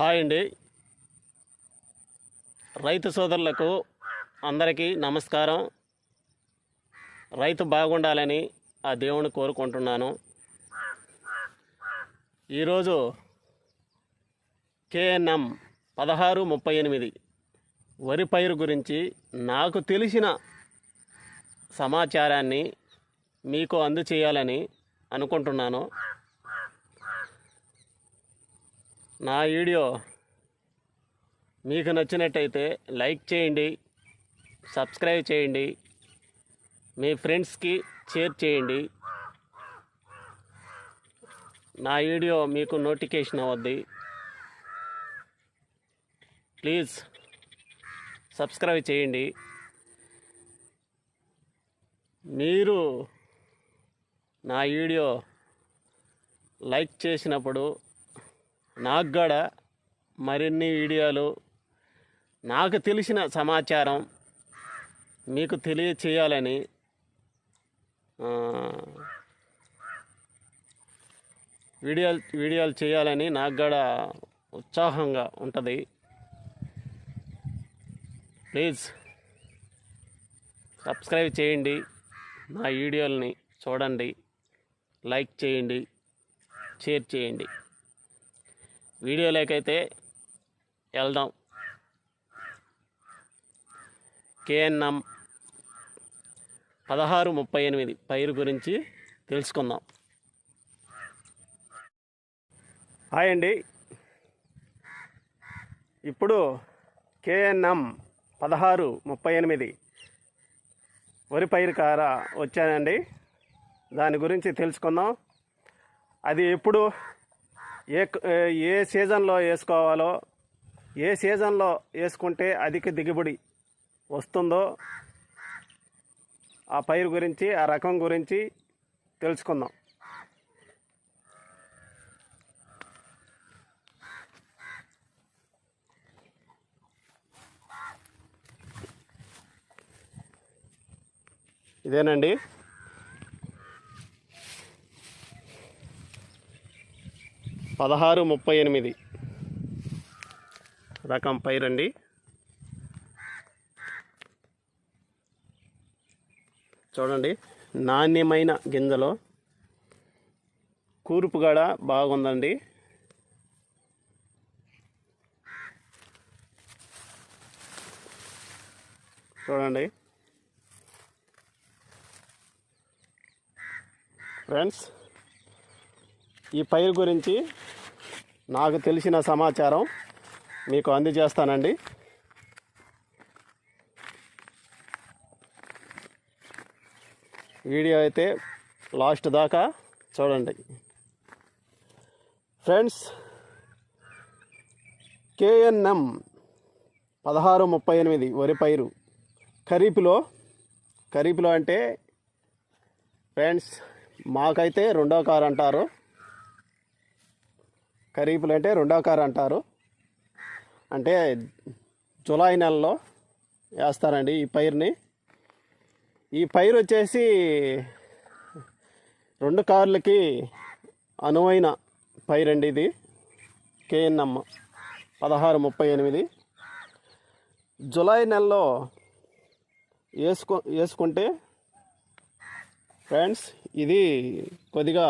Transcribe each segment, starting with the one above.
Hi అండి. రైతు సోదరులకు అందరికీ నమస్కారం. రైతు బాగుండాలని ఆ దేవుని కోరుకుంటున్నాను. ఈరోజు కేఎన్ఎం పదహారు ముప్పై ఎనిమిది వరి పైరు గురించి నాకు తెలిసిన సమాచారాన్ని మీకు అందచేయాలని అనుకుంటున్నాను. నా వీడియో మీకు నచ్చినట్టయితే లైక్ చేయండి సబ్స్క్రైబ్ చేయండి మీ ఫ్రెండ్స్కి షేర్ చేయండి. నా వీడియో మీకు నోటిఫికేషన్ అవద్ది. ప్లీజ్ సబ్స్క్రైబ్ చేయండి. మీరు నా వీడియో లైక్ చేసినప్పుడు నాకు కూడా మరిన్ని వీడియోలు నాకు తెలిసిన సమాచారం మీకు తెలియచేయాలని వీడియోలు వీడియోలు చేయాలని నాకు కూడా ఉత్సాహంగా ఉంటుంది. ప్లీజ్ సబ్స్క్రైబ్ చేయండి నా వీడియోలని చూడండి లైక్ చేయండి షేర్ చేయండి. వీడియోలోకైతే వెళ్దాం. కేఎన్ఎం పదహారు ముప్పై ఎనిమిది పైరు గురించి తెలుసుకుందాం. హాయ్ అండి. ఇప్పుడు కేఎన్ఎం పదహారు ముప్పై ఎనిమిది వరి పైరు కార వచ్చానండి. దాని గురించి తెలుసుకుందాం. అది ఎప్పుడు ఏ ఏ సీజన్లో వేసుకోవాలో ఏ సీజన్లో వేసుకుంటే అధిక దిగుబడి వస్తుందో ఆ పైరు గురించి ఆ రకం గురించి తెలుసుకుందాం. ఇదేనండి. పదహారు ముప్పై ఎనిమిది. రకం పైరండి చూడండి నాణ్యమైన గింజలో కూర్పు గడ బాగుందండి. చూడండి. ఫ్రెండ్స్ ఈ పైరు గురించి నాకు తెలిసిన సమాచారం మీకు అందజేస్తానండి. వీడియో అయితే లాస్ట్ దాకా చూడండి. ఫ్రెండ్స్ కేఎన్ఎం పదహారు ముప్పై ఎనిమిది వరి పైరు. ఖరీఫ్లో ఖరీఫ్లో అంటే ఫ్రెండ్స్ మాకైతే రెండో కారు అంటారు. ఖరీఫ్లు అంటే రెండో కారు అంటారు. అంటే జూలై నెలలో వేస్తారండి ఈ పైరుని. ఈ పైరు వచ్చేసి రెండు కార్లకి అనువైన పైరండి ఇది. కేఎన్ఎం పదహారు ముప్పై ఎనిమిది. జూలై నెలలో వేసుకో వేసుకుంటే ఫ్రెండ్స్ ఇది కొద్దిగా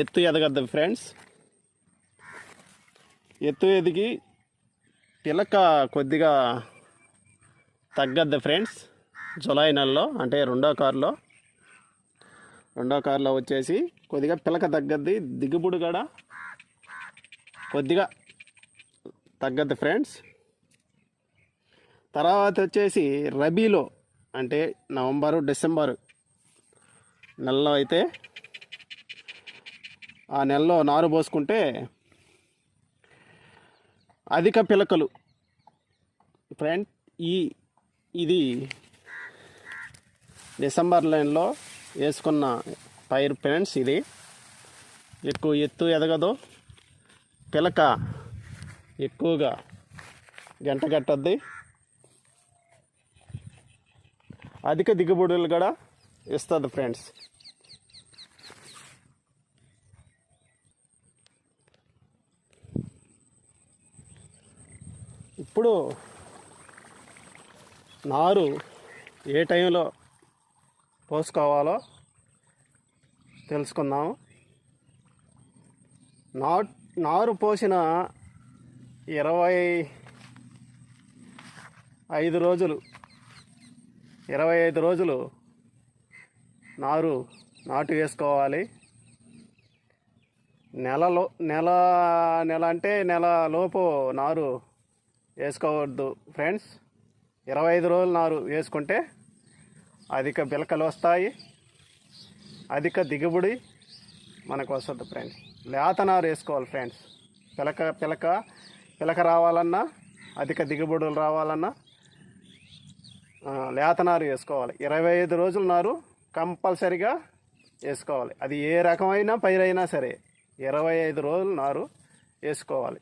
ఎత్తు ఎదగద్దు ఫ్రెండ్స్. ఎత్తు ఎదిగి పిలక కొద్దిగా తగ్గద్దు ఫ్రెండ్స్. జులై నెలలో అంటే రెండో కారులో రెండో కారులో వచ్చేసి కొద్దిగా పిలక తగ్గద్ది దిగుబడి కూడా కొద్దిగా తగ్గద్ది ఫ్రెండ్స్. తర్వాత వచ్చేసి రబీలో అంటే నవంబరు డిసెంబరు నెలలో అయితే ఆ నెలలో నారు పోసుకుంటే అధిక పిలకలు. ఫ్రెండ్ ఈ ఇది డిసెంబర్ లైన్లో వేసుకున్న పైర్ ఫ్రెండ్స్ ఇది. ఎక్కువ ఎత్తు ఎదగదు. పిలక ఎక్కువగా గంట కట్టద్ది. అధిక దిగుబడులు కూడా ఇస్తుంది ఫ్రెండ్స్. ఎప్పుడు నారు ఏ టైంలో పోసుకోవాలో తెలుసుకుందాము నా నారు పోసిన ఇరవై ఐదు రోజులు ఇరవై ఐదు రోజులు నారు నాటు వేసుకోవాలి. నెలలో నెల నెల అంటే నెల లోపు నారు వేసుకోవద్దు. ఫ్రెండ్స్ ఇరవై ఐదు రోజులు నారు వేసుకుంటే అధిక పిలకలు వస్తాయి అధిక దిగుబడి మనకు వస్తుంది ఫ్రెండ్స్ లేత నారు వేసుకోవాలి ఫ్రెండ్స్ పిలక పిలక పిలక రావాలన్నా అధిక దిగుబడులు రావాలన్నా లేత నారు వేసుకోవాలి. ఇరవై ఐదు రోజుల నారు కంపల్సరిగా వేసుకోవాలి. అది ఏ రకమైన పైరైనా సరే ఇరవై ఐదు రోజులు నారు వేసుకోవాలి.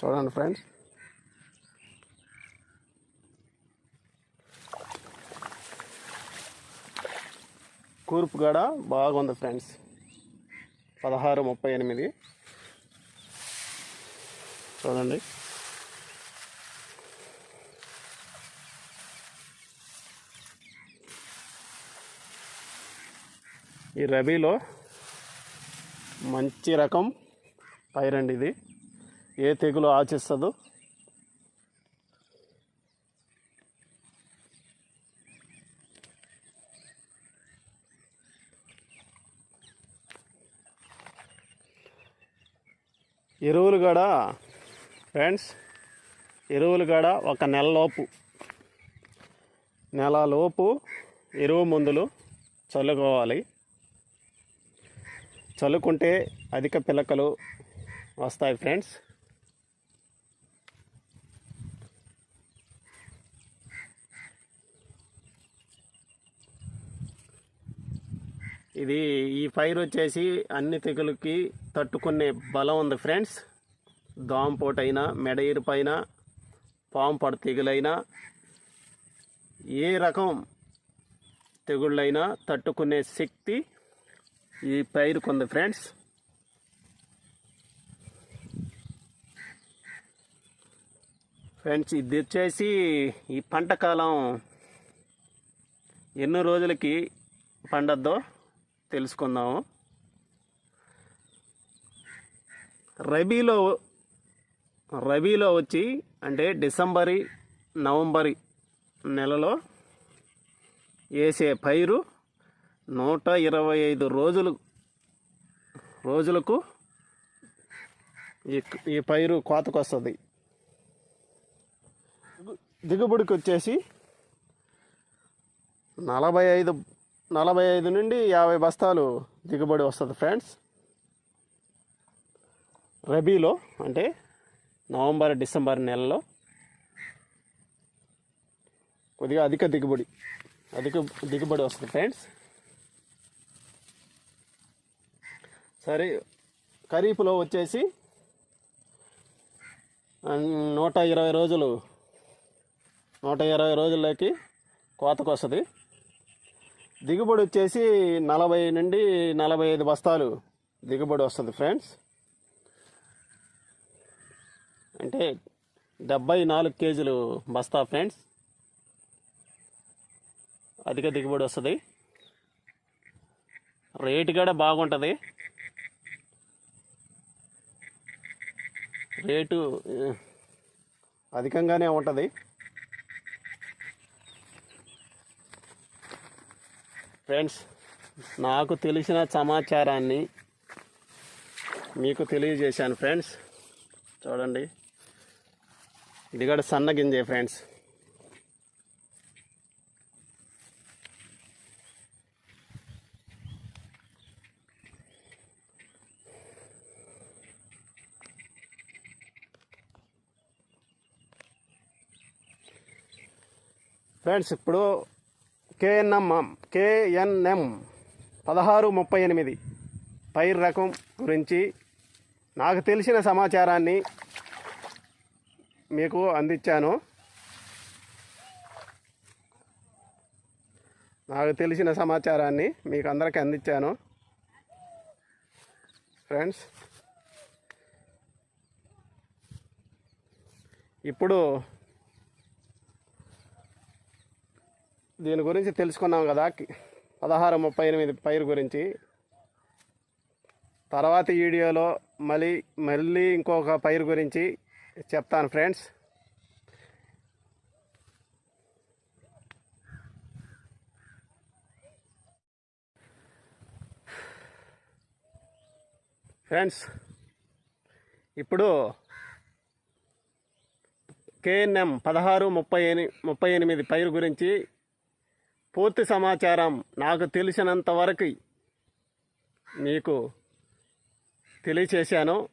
చూడండి ఫ్రెండ్స్. కూర్పు గడ బాగుంది ఫ్రెండ్స్. పదహారు ముప్పై ఎనిమిది. చూడండి. ఈ రబీలో మంచి రకం పైరండి ఇది. ఏ తెగులు ఆచిస్తుందో ఎరువులు కూడా ఫ్రెండ్స్ ఎరువులు కూడా ఒక నెల లోపు నెల లోపు ఎరువు మందులు చల్లుకోవాలి. చల్లుకుంటే అధిక పిలకలు వస్తాయి ఫ్రెండ్స్. ఇది ఈ పైరు వచ్చేసి అన్ని తెగులకి తట్టుకునే బలం ఉంది ఫ్రెండ్స్. దోమపోటైనా మెడయిరు పైన పాంపడ తెగులైనా ఏ రకం తెగుళ్ళైనా తట్టుకునే శక్తి ఈ పైరుకుంది ఫ్రెండ్స్. ఫ్రెండ్స్ ఇది వచ్చేసి ఈ పంట కాలం ఎన్ని రోజులకి పండద్దో? తెలుసుకుందాము. రబీలో రబీలో వచ్చి అంటే డిసెంబరి నవంబరి నెలలో వేసే పైరు నూట ఇరవై ఐదు రోజులు రోజులకు ఈ ఈ పైరు కోతకు వస్తుంది దిగుబడికి వచ్చేసి నలభై ఐదు నలభై ఐదు నుండి యాభై బస్తాలు దిగుబడి వస్తుంది ఫ్రెండ్స్. రబీలో అంటే నవంబర్ డిసెంబర్ నెలలో కొద్దిగా అధిక దిగుబడి అధిక దిగుబడి వస్తుంది ఫ్రెండ్స్. సరే ఖరీఫ్లో వచ్చేసి నూట ఇరవై రోజులు నూట ఇరవై రోజుల్లోకి కోతకు వస్తుంది దిగుబడి వచ్చేసి నలభై నుండి నలభై ఐదు బస్తాలు దిగుబడి వస్తుంది ఫ్రెండ్స్. అంటే డెబ్బై నాలుగు కేజీలు బస్తా ఫ్రెండ్స్. అధిక దిగుబడి వస్తుంది. రేటు కూడా బాగుంటుంది. రేటు అధికంగానే ఉంటుంది. ఫ్రెండ్స్ నాకు తెలిసిన సమాచారాన్ని మీకు తెలియజేశాను ఫ్రెండ్స్. చూడండి. ఇది కూడా సన్న గింజే ఫ్రెండ్స్. ఫ్రెండ్స్ ఇప్పుడు కేఎన్ఎం కేఎన్ఎం పదహారు ముప్పై ఎనిమిది. పైర్ రకం గురించి నాకు తెలిసిన సమాచారాన్ని మీకు అందించాను. నాకు తెలిసిన సమాచారాన్ని మీకు అందరికీ అందించాను. ఫ్రెండ్స్ ఇప్పుడు దీని గురించి తెలుసుకున్నాం కదా పదహారు ముప్పై ఎనిమిది పైరు గురించి. తర్వాతి వీడియోలో మళ్ళీ మళ్ళీ ఇంకొక పైరు గురించి చెప్తాను ఫ్రెండ్స్. ఫ్రెండ్స్ ఇప్పుడు కేఎన్ఎం పదహారు ముప్పై ఎని ముప్పై ఎనిమిది పైరు గురించి పూర్తి సమాచారం నాకు తెలిసినంత వరకు మీకు తెలియచేశాను.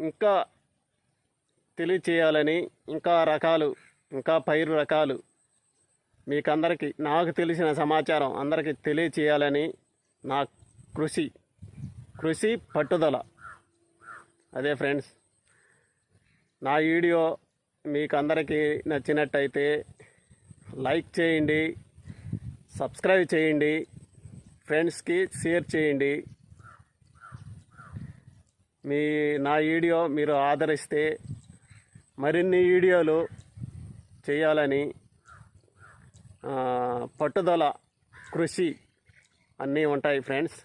ఇంకా తెలియచేయాలని ఇంకా రకాలు ఇంకా పైరు రకాలు మీకందరికీ నాకు తెలిసిన సమాచారం అందరికీ తెలియచేయాలని నా కృషి కృషి పట్టుదల. అదే ఫ్రెండ్స్ నా వీడియో మీకు అందరికీ నచ్చినట్టయితే లైక్ చేయండి సబ్స్క్రైబ్ చేయండి ఫ్రెండ్స్కి షేర్ చేయండి. మీ నా వీడియో మీరు ఆదరిస్తే మరిన్ని వీడియోలు చేయాలని పట్టుదల కృషి అన్నీ ఉంటాయి ఫ్రెండ్స్.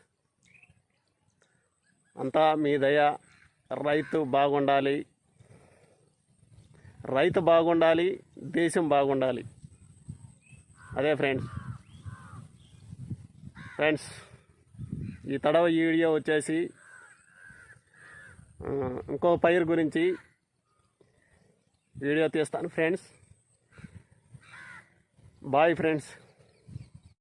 అంతా మీ దయ రైతు బాగుండాలి. రైతు బాగుండాలి దేశం బాగుండాలి. అదే ఫ్రెండ్స్ ఫ్రెండ్స్ ఈ తడవ ఈ వీడియో వచ్చేసి ఇంకో పైరు గురించి వీడియో తీస్తాను. Friends bye friends